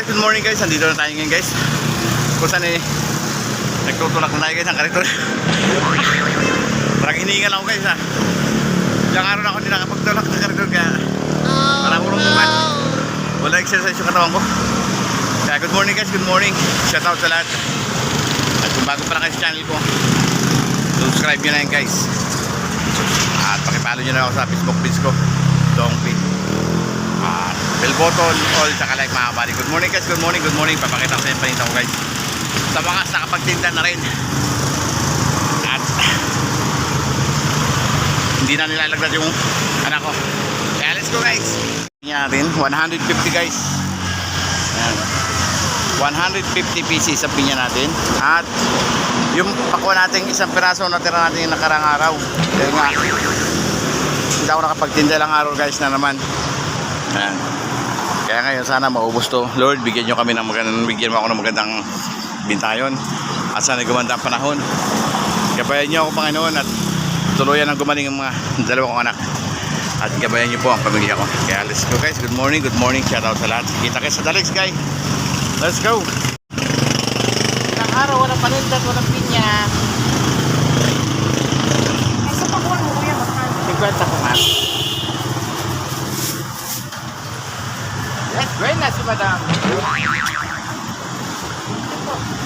guys, good morning guys. Andito na tayo ngayon guys. Kung saan eh, nagtutulak na tayo guys ng kariton. Parang hinihingal ako guys ha. Ilang araw na ako hindi nakapagtulak ng kariton kaya parang urong naman. Wala exercise yung katawan ko. Kaya good morning guys, good morning. Shout out sa lahat. At kung bago pa lang kayo sa channel ko, subscribe nyo na yun guys. At pakipalo nyo na ako sa Facebook page ko. Dongpi. At bell button, all, tsaka like mga kabali. Good morning guys, good morning, good morning. Papakita ko sa inyo panita ko guys. Sa wakas, nakapagtinda na rin. At hindi na nilalagdag yung anak ko. Kaya let's go guys. Tingnan natin, 150 guys. Ayan. 150 pieces sa pinya natin. At yung pakuha natin isang piraso natira natin yung nakarang araw. Dahil nga, hindi ako nakapagtinda lang araw guys na naman. Ayan. Kaya ngayon sana maubos to. Lord, bigyan nyo kami ng magandang, bigyan mo ako ng magandang bintayon. At sana gumanda ang panahon. Gabayan nyo ako Panginoon at tuluyan ang gumaling ang mga dalawang kong anak. At gabayan nyo po ang pamilya ko. Kaya let's go guys. Good morning, good morning. Shout out sa lahat. Kita kayo sa Daleks guys. Let's go. Ilang araw, walang panindat, walang pinya. Ay, sa pakuan mo kuya, magkano? 50 po man. Yes, buenas si madam.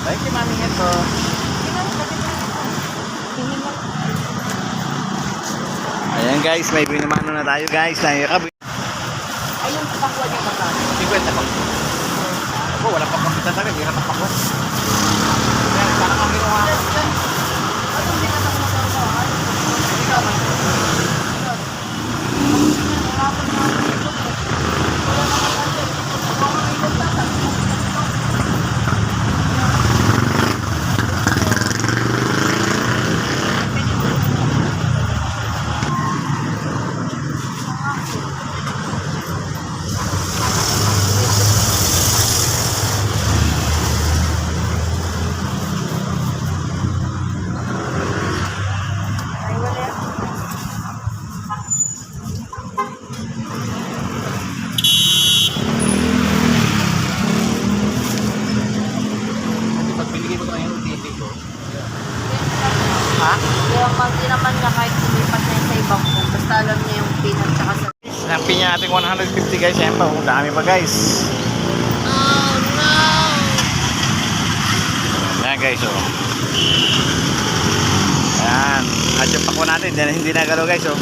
Thank you, mami. Ito. Ayan guys, may binamano na tayo guys. Nahirap. Ayun, sa pakuan niya magkano? 50 po. Ako, wala pa pang talaga. Hirap ang pakwas. Ayan, parang ang ginawa. Ano, hindi ka tapos magkano? Ikaw, man. Ay, wala. Kasi pag binigay ko ito ngayon, titi ko. Ha? Kaya pag di naman niya kahit sumipat na yun sa ibang phone, basta alam niya yung pin at saka sa... Ang pinya natin 150 guys. Ayan pa, ang dami pa guys. Oh, no! Ayan guys, oh. Ayan. At yung pako natin, hindi, hindi nagalaw guys, oh.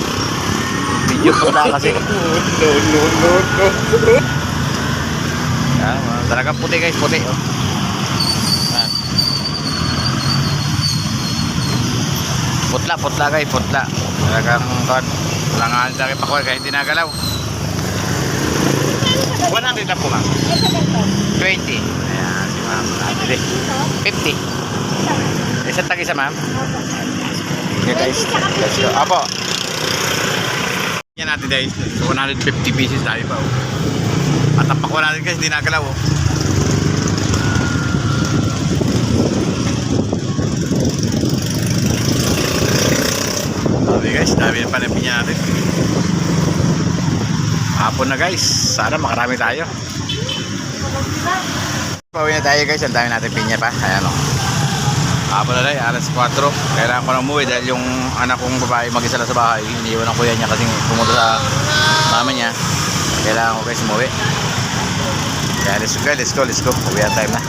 Video po na kasi. no, no, no, no. Ayan, oh, talagang puti guys, puti, oh. Ayan. Putla, putla guys, putla. Talagang, kon, langan sa akin pako, kahit hindi nagalaw. 100 na po, ma'am. 20. Ayan, si ma'am. Ah, hindi. 50. Isang tag isa, ma'am. Okay, guys. Let's go. Apo. Yan natin, guys. So, 150 pieces tayo pa, oh. At ang pakwa natin, guys, hindi nagalaw, oh. Sabi, guys. Dami na panapinya natin. Hapon na, guys. Sana makarami tayo. Pauwi na tayo guys, ang dami natin pinya pa. Ayan o. Hapon na tayo, alas 4. Kailangan ko na umuwi dahil yung anak kong babae mag-isa lang sa bahay. Iniwan ang kuya niya kasi pumunta sa mama niya. Kailangan ko guys umuwi. Kaya let's go, let's go, let's go. Uwi ang time na.